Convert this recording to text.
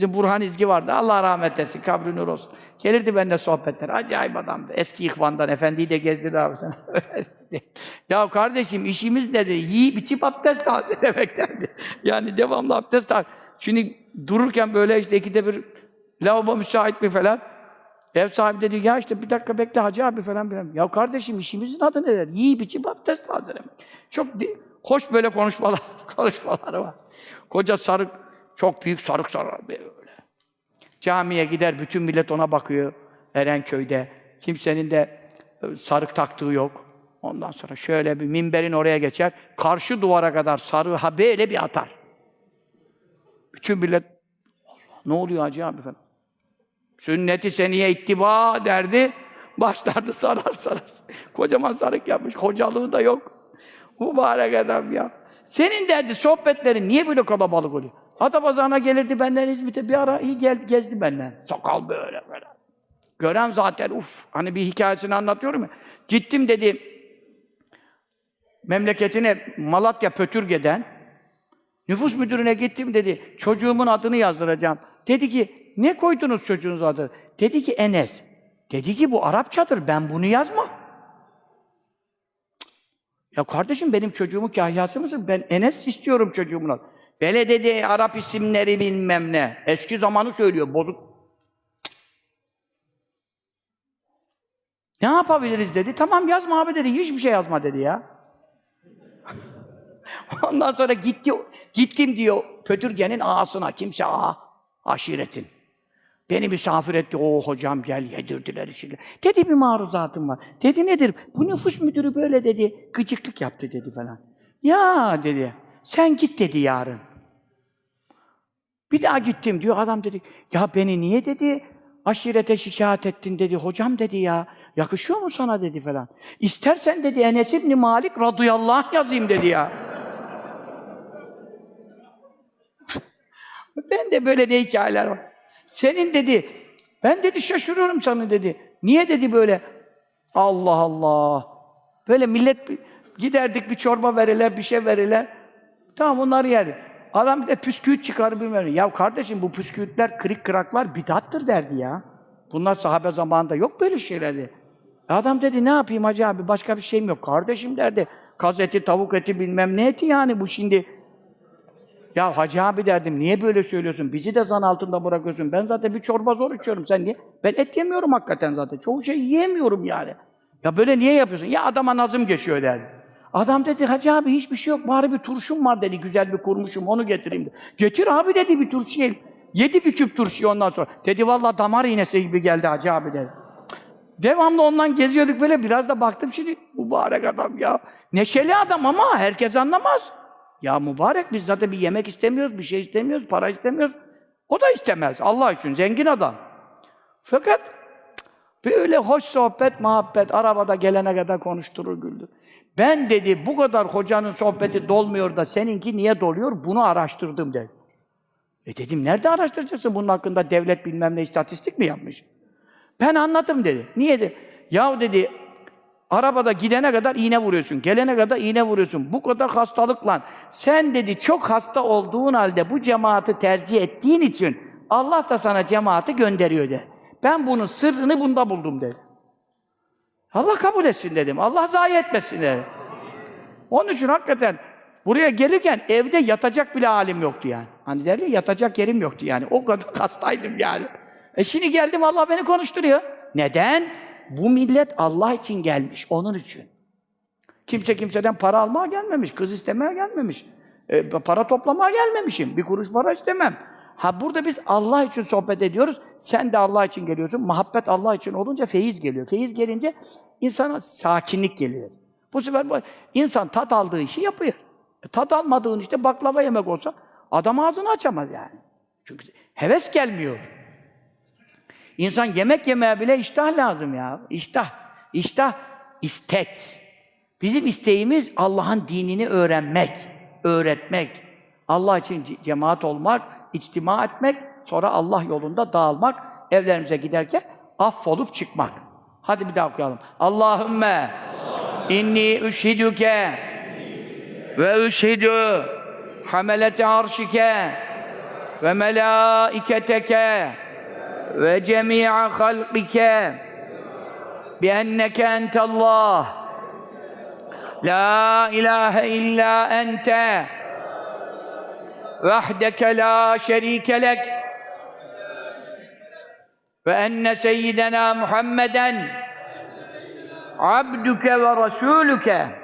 Bizim Burhan İzgi vardı. Allah rahmet etsin. Kabri nur olsun. Gelirdi benimle sohbetler. Acayip adamdı. Eski ihvandan. Efendiyi de gezdirdi abi sen. ya kardeşim işimiz nedir? Yiyip içip abdest tazelemek derdi. Yani devamlı abdest taze. Şimdi dururken böyle işte ikide bir lavabo müsait mi falan. Ev sahibi dedi ya işte bir dakika bekle hacı abi falan filan. Ya kardeşim işimizin adı nedir? Yiyip içip abdest tazelemek. Çok hoş böyle konuşmalar, konuşmaları var. Koca sarık, çok büyük sarık sarar böyle. Camiye gider, bütün millet ona bakıyor Erenköy'de. Kimsenin de e, sarık taktığı yok. Ondan sonra şöyle bir minberin oraya geçer, karşı duvara kadar sarığı ha böyle bir atar. Bütün millet, ne oluyor hacı abi falan. Sünnet-i seniye ittiba derdi, başlardı sarar sarar. Kocaman sarık yapmış, hocalığı da yok. Mübarek adam ya. Senin derdi sohbetlerin niye böyle kalabalık oluyor? Atapazarı'na gelirdi benden İzmit'e bir ara iyi geldi gezdi benden. Sakal böyle böyle. Gören zaten uf hani bir hikayesini anlatıyorum ya. Gittim dedi memleketine Malatya Pötürge'den nüfus müdürüne gittim dedi. Çocuğumun adını yazdıracağım. Dedi ki ne koydunuz çocuğunuz adı? Dedi ki Enes. Dedi ki bu Arapçadır ben bunu yazma. Ya kardeşim benim çocuğumun kahyası mısın? Ben Enes istiyorum çocuğumun adı. Böyle dedi Arap isimleri bilmem ne. Eski zamanı söylüyor bozuk. Ne yapabiliriz dedi. Tamam yazma abi dedi. Hiçbir şey yazma dedi ya. Ondan sonra gitti, gittim diyor Pötürge'nin ağasına. Kimse ağa, aşiretin. Beni misafir etti. O hocam gel yedirdiler işini. Dedi bir maruzatım var. Dedi nedir? Bu nüfus müdürü böyle dedi. Gıcıklık yaptı dedi falan. Ya dedi. Sen git dedi yarın. Bir daha gittim diyor. Adam dedi. Ya beni niye dedi aşirete şikayet ettin dedi. Hocam dedi ya. Yakışıyor mu sana dedi falan. İstersen dedi Enes İbni Malik radıyallahu yazayım dedi ya. ben de böyle ne hikayeler var. Senin dedi, ben dedi şaşırıyorum sana dedi. Niye dedi böyle? Allah Allah. Böyle millet giderdik bir çorba verirler, bir şey verirler. Tamam onları yer. Adam bir de püsküüt çıkarır bilmem. Ya kardeşim bu püsküütler, kırık kıraklar bidattır derdi ya. Bunlar sahabe zamanında yok böyle şeylerdi. Adam dedi ne yapayım hacı abi başka bir şeyim yok. Kardeşim derdi. Kaz eti, tavuk eti bilmem ne eti yani bu şimdi. Ya hacı abi derdim niye böyle söylüyorsun? Bizi de zan altında bırakıyorsun. Ben zaten bir çorba zor içiyorum sen niye? Ben et yemiyorum hakikaten zaten. Çoğu şey yiyemiyorum yani. Ya böyle niye yapıyorsun? Ya adama nazım geçiyor derdi. Adam dedi hacı abi hiçbir şey yok. Bari bir turşum var dedi. Güzel bir kurmuşum onu getireyim dedi. Getir abi dedi bir turşu yiyelim. Yedi bir küp turşuyu ondan sonra. Dedi vallahi damar iğnesi gibi geldi hacı abi dedi. Devamlı ondan geziyorduk böyle. Biraz da baktım şimdi mübarek adam ya. Neşeli adam ama herkes anlamaz. Ya mübarek biz zaten bir yemek istemiyoruz, bir şey istemiyoruz, para istemiyoruz. O da istemez Allah için. Zengin adam. Fakat böyle hoş sohbet, muhabbet arabada gelene kadar konuşturur güldür. Ben dedi bu kadar hocanın sohbeti dolmuyor da seninki niye doluyor? Bunu araştırdım dedi. E dedim nerede araştıracaksın bunun hakkında devlet bilmem ne istatistik mi yapmış? Ben anladım dedi. Niye dedi? Yahu dedi arabada gidene kadar iğne vuruyorsun, gelene kadar iğne vuruyorsun. Bu kadar hastalıkla sen dedi çok hasta olduğun halde bu cemaati tercih ettiğin için Allah da sana cemaati gönderiyor dedi. Ben bunun sırrını bunda buldum dedi. Allah kabul etsin dedim. Allah zayi etmesin dedi. Onun için hakikaten buraya gelirken evde yatacak bile halim yoktu yani. Hani derler ya, yatacak yerim yoktu yani. O kadar hastaydım yani. E şimdi geldim Allah beni konuşturuyor. Neden? Bu millet Allah için gelmiş, onun için. Kimse kimseden para almaya gelmemiş, kız istemeye gelmemiş. E, para toplamaya gelmemişim. Bir kuruş para istemem. Ha burada biz Allah için sohbet ediyoruz. Sen de Allah için geliyorsun. Muhabbet Allah için olunca feyiz geliyor. Feyiz gelince insana sakinlik geliyor. Bu sefer bu, insan tat aldığı işi yapıyor. E, tat almadığın işte baklava yemek olsa adam ağzını açamaz yani. Çünkü heves gelmiyor. İnsan yemek yemeye bile iştah lazım ya. İştah. İştah, istek. Bizim isteğimiz Allah'ın dinini öğrenmek, öğretmek. Allah için ce- cemaat olmak, içtima etmek, sonra Allah yolunda dağılmak, evlerimize giderken affolup çıkmak. Hadi bir daha okuyalım. Allahümme inni üşhidüke ve üşhidü hamelete arşike ve melaiketeke ve cemi'a halqike bi enneke entallah la ilahe illa ente vahdeke la şerike lek. Ve enne seyyidena Muhammeden abduke ve rasulüke